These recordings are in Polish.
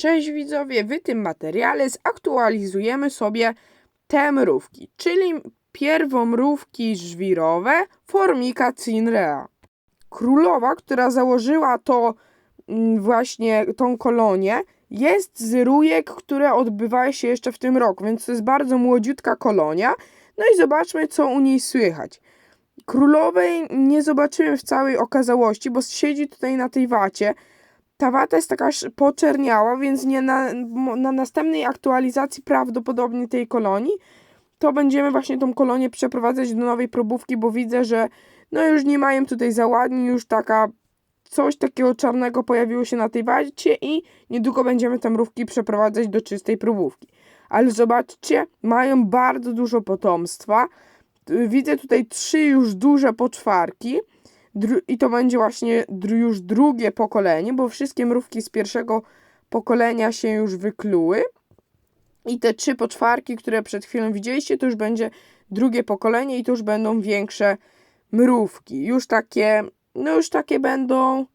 Cześć widzowie, w tym materiale zaktualizujemy sobie te mrówki, czyli pierwomrówki żwirowe Formica cinrea. Królowa, która założyła to mm, właśnie tą kolonię, jest z rójek, które odbywają się jeszcze w tym roku, więc to jest bardzo młodziutka kolonia. No i zobaczmy, co u niej słychać. Królowej nie zobaczymy w całej okazałości, bo siedzi tutaj na tej wacie. Ta wata jest taka poczerniała, więc nie na, na następnej aktualizacji prawdopodobnie tej kolonii to będziemy właśnie tą kolonię przeprowadzać do nowej probówki, bo widzę, że no już nie mają tutaj załadni, już taka coś takiego czarnego pojawiło się na tej wacie i niedługo będziemy te mrówki przeprowadzać do czystej próbówki. Ale zobaczcie, mają bardzo dużo potomstwa. Widzę tutaj trzy już duże poczwarki. Dru- I to będzie właśnie już drugie pokolenie, bo wszystkie mrówki z pierwszego pokolenia się już wykluły. I te trzy poczwarki, które przed chwilą widzieliście, to już będzie drugie pokolenie i to już będą większe mrówki. Już takie, no już takie będą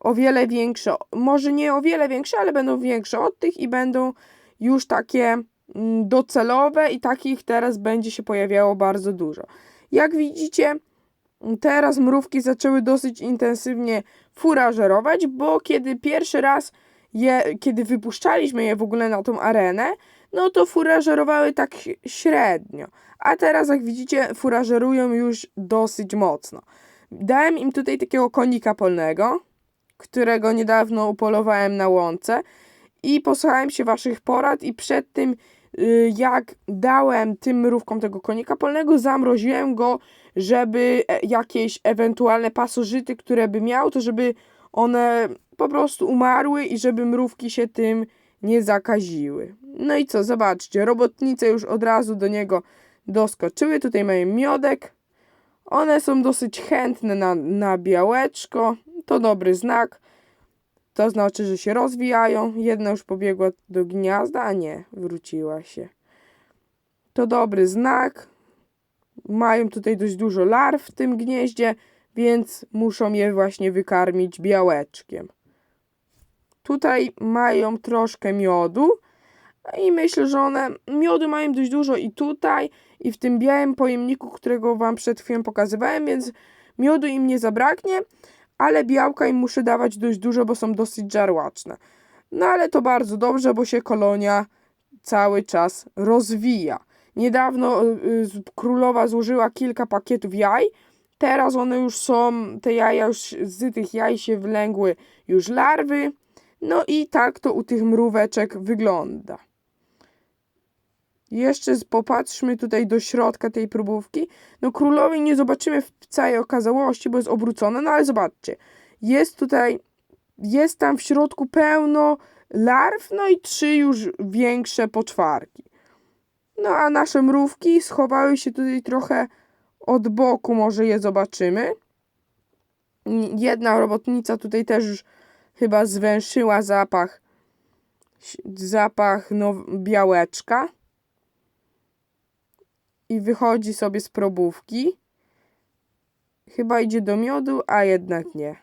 o wiele większe. Może nie o wiele większe, ale będą większe od tych i będą już takie mm, docelowe i takich teraz będzie się pojawiało bardzo dużo. Jak widzicie, teraz mrówki zaczęły dosyć intensywnie furażerować, bo kiedy pierwszy raz je, kiedy wypuszczaliśmy je w ogóle na tą arenę, no to furażerowały tak średnio. A teraz, jak widzicie, furażerują już dosyć mocno. Dałem im tutaj takiego konika polnego, którego niedawno upolowałem na łące i posłuchałem się waszych porad i przed tym jak dałem tym mrówkom tego konika polnego, zamroziłem go, żeby e, jakieś ewentualne pasożyty, które by miał, to żeby one po prostu umarły i żeby mrówki się tym nie zakaziły. No i co, zobaczcie, robotnice już od razu do niego doskoczyły. Tutaj mają miodek. One są dosyć chętne na, na białeczko. To dobry znak. To znaczy, że się rozwijają. Jedna już pobiegła do gniazda, a nie, wróciła się. To dobry znak. Mają tutaj dość dużo larw w tym gnieździe, więc muszą je właśnie wykarmić białeczkiem. Tutaj mają troszkę miodu i myślę, że one miodu mają dość dużo i tutaj, i w tym białym pojemniku, którego Wam przed chwilą pokazywałem, więc miodu im nie zabraknie, ale białka im muszę dawać dość dużo, bo są dosyć żarłaczne. No ale to bardzo dobrze, bo się kolonia cały czas rozwija. Niedawno y, y, królowa złożyła kilka pakietów jaj. Teraz one już są, te jaja już z tych jaj się wylęgły już larwy. No i tak to u tych mróweczek wygląda. Jeszcze popatrzmy tutaj do środka tej próbówki. No królowej nie zobaczymy w całej okazałości, bo jest obrócona, no ale zobaczcie. Jest tutaj, jest tam w środku pełno larw, no i trzy już większe poczwarki. No a nasze mrówki schowały się tutaj trochę od boku, może je zobaczymy. Jedna robotnica tutaj też już chyba zwęszyła zapach zapach no, białeczka i wychodzi sobie z probówki. Chyba idzie do miodu, a jednak nie.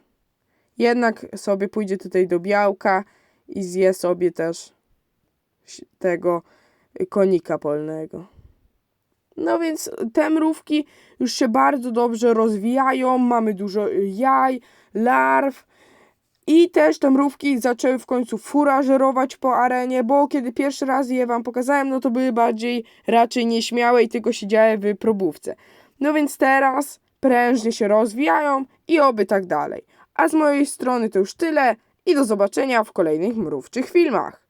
Jednak sobie pójdzie tutaj do białka i zje sobie też tego konika polnego. No więc te mrówki już się bardzo dobrze rozwijają, mamy dużo jaj, larw i też te mrówki zaczęły w końcu furażerować po arenie, bo kiedy pierwszy raz je wam pokazałem, no to były bardziej raczej nieśmiałe i tylko siedziały w probówce. No więc teraz prężnie się rozwijają i oby tak dalej. A z mojej strony to już tyle i do zobaczenia w kolejnych mrówczych filmach.